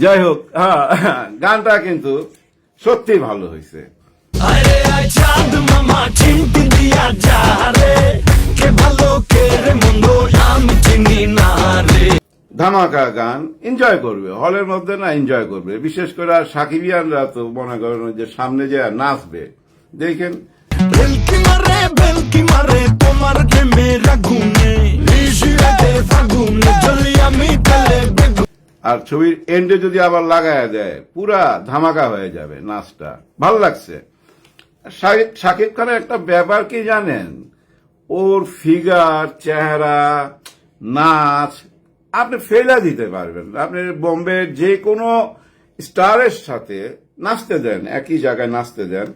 যাই হোক হ্যাঁ গানটা কিন্তু সত্যি ভালো হয়েছে। ধামাকা গান এনজয় করবে। হলের মধ্যে না এনজয় করবে। বিশেষ করে আর সাকিবিয়ানরা তো মনে করেন যে সামনে যে নাচবে। দেখেন। তোমার আর ছবির এন্ডে যদি আবার লাগায় দেয়, পুরা ধামাকা হয়ে যাবে নাচটা। ভালো লাগছে। শাকিব- খানের একটা ব্যাপার কি জানেন? ওর ফিগার, চেহারা, নাচ, আপনি ফেলা দিতে পারবেন। আপনি বোম্বের যে কোনো স্টারের সাথে নাচতে দেন, একই জায়গায় নাচতে দেন,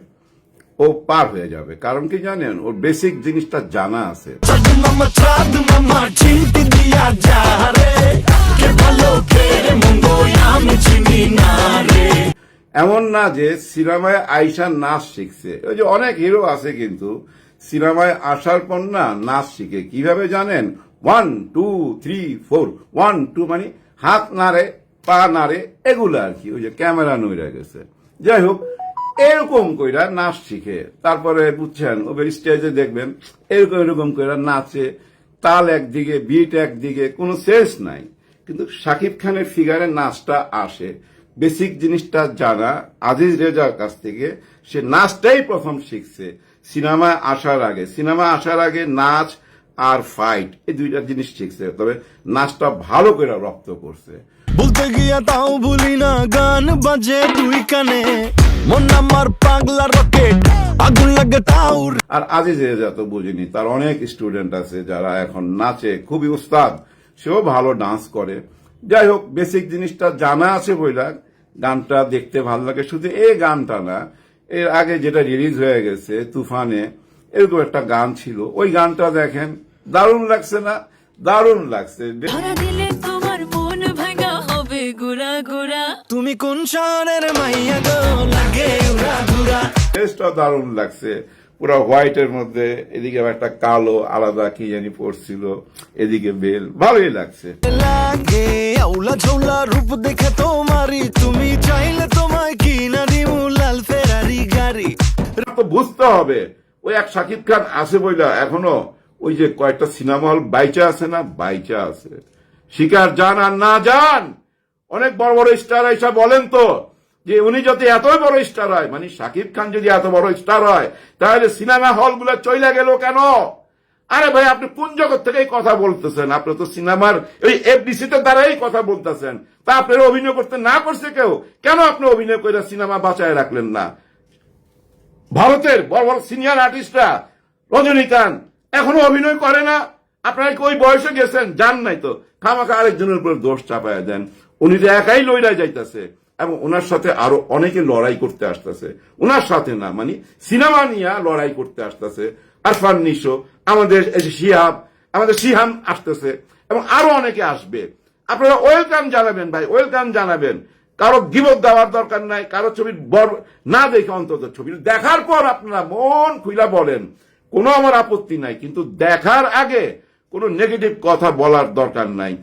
ও পার হয়ে যাবে। কারণ কি জানেন? ওর বেসিক জিনিসটা জানা আছে। এমন না যে সিনেমায় আইসা নাচ শিখছে। ওই যে অনেক হিরো আছে কিন্তু সিনেমায় আসার পর না নাচ শিখে। কীভাবে জানেন? One two three four one two মানে হাত নাড়ে, পা নাড়ে, এগুলো আর কি। ওই যে ক্যামেরা নইরা গেছে। যাই হোক, এরকম কইরা নাচ শিখে। তারপরে বুঝছেন ওদের স্টেজে দেখবেন, এরকম এরকম কইরা নাচে। তাল একদিকে, বিট একদিকে, কোনো সেন্স নাই। কিন্তু শাকিব খানের ফিগারে নাচটা আসে। বেসিক জিনিসটা জানা আজিজ রেজার কাছ থেকে। সে নাচটাই প্রথম শিখছে। সিনেমা আসার আগে। সিনেমা আসার আগে নাচ আর ফাইট এই দুইটা জিনিস শিখছে। তবে নাচটা ভালো করে রপ্ত করছে। বলতে গিয়া তাও ভুলি না গান বাজে দুই কানে। মন আমার পাগলা রকেট আগুন লাগে তাও আর আজিজ রেজা তো বুঝিনি তার অনেক স্টুডেন্ট আছে যারা এখন নাচে খুবই উস্তাদ। সেও ভালো ডান্স করে। যাই হোক বেসিক জিনিসটা জানা আছে বইলা গানটা দেখতে ভালো লাগে। শুধু এই গানটা না এর আগে যেটা রিলিজ হয়ে গেছে তুফানে এরকম একটা গান ছিল। ওই গানটা দেখেন দারুণ লাগছে না? দারুণ লাগছে। মন তুমি কোন শহরের মাইয়া গো? লাগে দারুণ লাগছে। পুরো হোয়াইটের মধ্যে এদিকে একটা কালো আলাদা কি জানি পড়ছিল এদিকে বেল ভালোই লাগছে। লাগে আউলা ঝৌলা রূপ দেখে তোমারি তুমি চাইলে তোমায় কি না দিমু লাল ফেরারি গাড়ি। তো বুঝতে হবে ওই এক শাকিব খান আছে বইলা এখনও ওই যে কয়েকটা সিনেমা হল বাইচা আছে না বাইচা আছে। শিকার যান আর না যান অনেক বড় বড় স্টার এসে বলেন তো যে উনি যদি এতই বড় স্টার হয় মানে শাকিব খান যদি এত বড় স্টার হয়, তাহলে সিনেমা হলগুলো চইলা গেল কেন? আরে ভাই, আপনি কোন জগৎ থেকে কথা বলতেছেন? আপনি তো সিনেমার ওই এফডিসি তে দ্বারাই কথা বলতেছেন। তা আপনার অভিনয় করতে না করছে কেউ? কেন আপনি অভিনয় করে সিনেমা বাঁচায় রাখলেন না? ভারতের বড় বড় সিনিয়র আর্টিস্টরা, রজনীকান্ত, এখনও অভিনয় করে না। আপনারা কি ওই বয়সে গেছেন? যান নাই তো। খামাখা আরেকজনের উপর দোষ চাপায় দেন। উনি তো একাই লইরা যাইতেছে। এবং ওনার সাথে আরও অনেকে লড়াই করতে আসতেছে। ওনার সাথে না মানে সিনেমা নিয়ে লড়াই করতে আসতেছে। আরফান নিশো, আমাদের শিহাব, আমাদের শিহাম আসতেছে এবং আরও অনেকে আসবে। আপনারা ওয়েলকাম জানাবেন ভাই, ওয়েলকাম জানাবেন। কারও গিবত দেওয়ার দরকার নাই, কারও বর না দেখে অন্তত ছবি। দেখার পর আপনারা মন খুইলা বলেন, কোনো আমার আপত্তি নাই, কিন্তু দেখার আগে কোনো নেগেটিভ কথা বলার দরকার নাই।